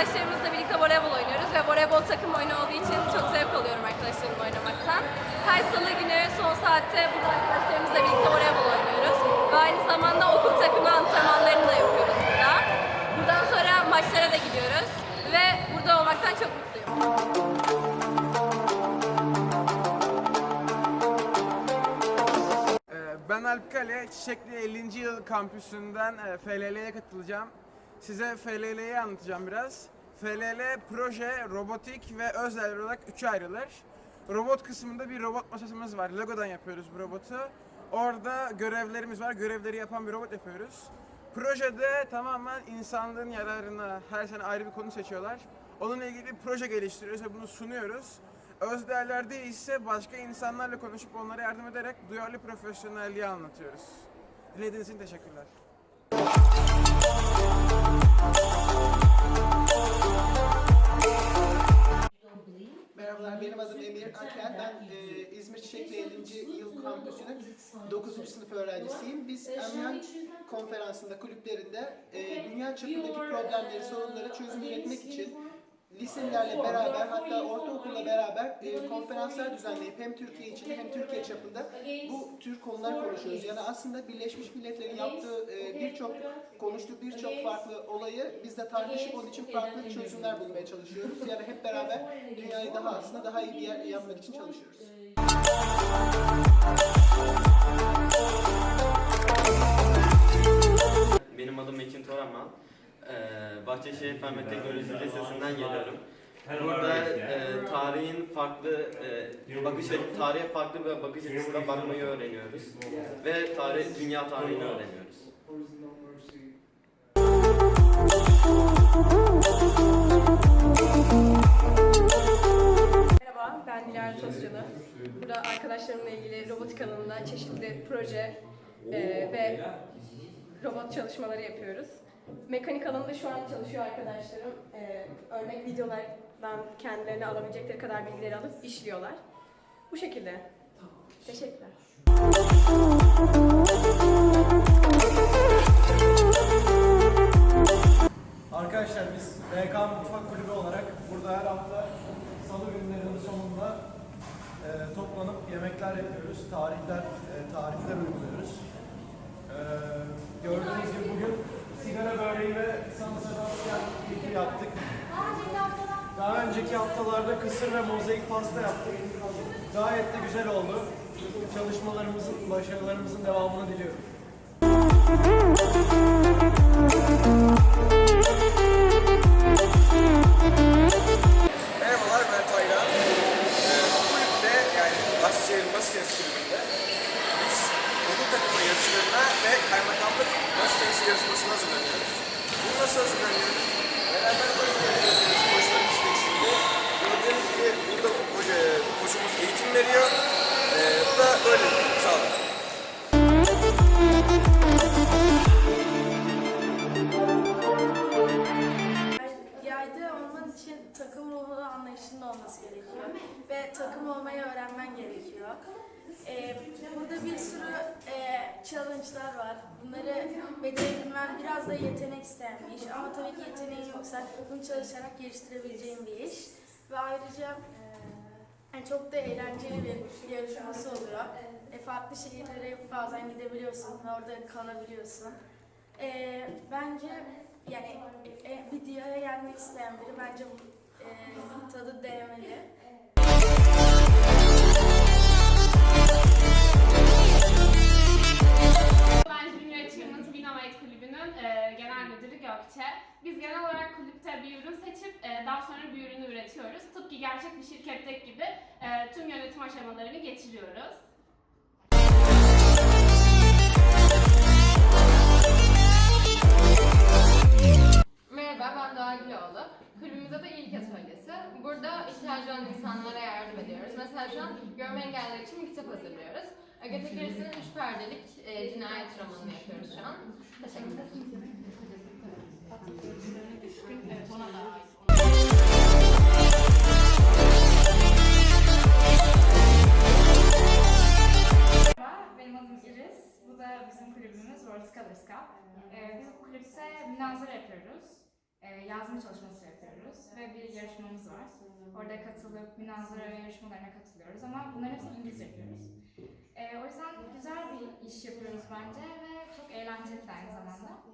arkadaşlarımızla birlikte voleybol oynuyoruz ve voleybol takım oyunu olduğu için çok zevk alıyorum arkadaşlarımla oynamaktan. Her salı günü son saatte burada arkadaşlarımızla birlikte voleybol oynuyoruz. Ve aynı zamanda okul takımı antrenmanlarını da yapıyoruz burada. Buradan sonra maçlara da gidiyoruz ve burada olmaktan çok mutluyum. Ee, Ben Alp Kale, Çiçekli 50. yıl kampüsünden e, FLL'ye katılacağım. Size FLL'yi anlatacağım biraz. FLL proje, robotik ve özel olarak üçe ayrılır. Robot kısmında bir robot masasımız var. Lego'dan yapıyoruz bu robotu. Orada görevlerimiz var. Görevleri yapan bir robot yapıyoruz. Projede tamamen insanlığın yararına her sene ayrı bir konu seçiyorlar. Onunla ilgili bir proje geliştiriyoruz ve bunu sunuyoruz. Öz değerlerde ise başka insanlarla konuşup onlara yardım ederek duyarlı profesyonelliği anlatıyoruz. Dinlediğiniz için teşekkürler. Yıl Kampüsü'nün 9. sınıf öğrencisiyim. Biz Emyan konferansında, kulüplerinde e, dünya çapındaki problemleri, sorunları çözüm üretmek için liselilerle beraber hatta ortaokulla beraber e, konferanslar düzenleyip hem Türkiye içinde hem Türkiye çapında bu tür konular konuşuyoruz. Yani aslında Birleşmiş Milletler'in yaptığı e, birçok konuştuğu birçok farklı olayı biz de tartışıp onun için farklı çözümler bulmaya çalışıyoruz. Yani hep beraber dünyayı daha aslında daha iyi bir yer yapmak için çalışıyoruz. Benim adım Mekin Toraman. Ee, Bahçeşehir Fen ve Teknoloji Lisesi'nden geliyorum. Burada e, tarihin farklı e, bakış tarihe farklı bir bakış açısından bakmayı öğreniyoruz ve tarih dünya tarihini öğreniyoruz. Merhaba, ben Dilara Tozcalı. Burada arkadaşlarımla ilgili robotik alanında çeşitli proje e, ve robot çalışmaları yapıyoruz. Mekanik alanında şu an çalışıyor arkadaşlarım. E, örnek videolardan kendilerine alabilecekleri kadar bilgileri alıp işliyorlar. Bu şekilde. Teşekkürler. Arkadaşlar biz BK Mutfak Kulübü olarak burada her hafta salı günlerinin sonunda e, toplanıp yemekler yapıyoruz, tarihler, e, tarifler uyguluyoruz. E, gördüğünüz gibi bugün sigara böreği ve sanırsal keki yaptık. Daha önceki haftalarda kısır ve mozaik pasta yaptık. Gayet de güzel oldu. Çalışmalarımızın, başarılarımızın devamını diliyorum. Merhabalar ben Taylan. Ee, bu kulüpte yani Bahçeşehir Masa Tenisi Kulübü'nde biz okul takımı yarışlarına ve kaymakamlık masa tenisi yarışmasına hazırlanıyoruz. Bunu nasıl hazırlanıyoruz? Beraber böyle yapıyoruz koçlarımız eşliğinde. Gördüğünüz gibi burada bu, koca, bu koçumuz eğitim veriyor. Ee, bu da böyle sağlıyor. Yayda olman için takım ruhu anlayışının olması gerekiyor ve takım olmayı öğrenmen gerekiyor. Ee, burada bir sürü e, challenge'lar var. Bunları becerebilmen biraz da yetenek isteyen bir iş ama tabii ki yeteneğin yoksa bunu çalışarak geliştirebileceğin bir iş. E, yani çok da eğlenceli bir yarışması oluyor. E, farklı şehirlere bazen gidebiliyorsun ve orada kalabiliyorsun. Ee, bence yani e, e, videoya gelmek isteyen biri bence e, tadı denemeli. Ben Junior Achievement Innovate Kulübü'nün e, genel müdürü Gökçe. Biz genel olarak kulüpte bir ürün seçip e, daha sonra bir ürünü üretiyoruz. Tıpkı gerçek bir şirketteki gibi e, tüm yönetim aşamalarını geçiriyoruz. Merhaba, ben Doğa Güloğlu. Kulübümüzde de ilk atölyesi. Burada ihtiyacı olan insanlara yardım ediyoruz. Mesela şu an görme engelliler için bir kitap hazırlıyoruz. Agatha Christie'nin üç perdelik e, cinayet romanını yapıyoruz şu an. Teşekkür ederim. Benim adım Iris. Bu da bizim kulübümüz World Scholars Cup. Ee, biz bu kulüpte münazara yapıyoruz. Ee, yazma çalışması yapıyoruz ve bir yarışmamız var. Orada katılıp münazara yarışmalarına katılıyoruz ama bunların hepsini İngilizce yapıyoruz. Ee, o yüzden güzel bir iş yapıyoruz bence ve çok eğlenceli de aynı zamanda.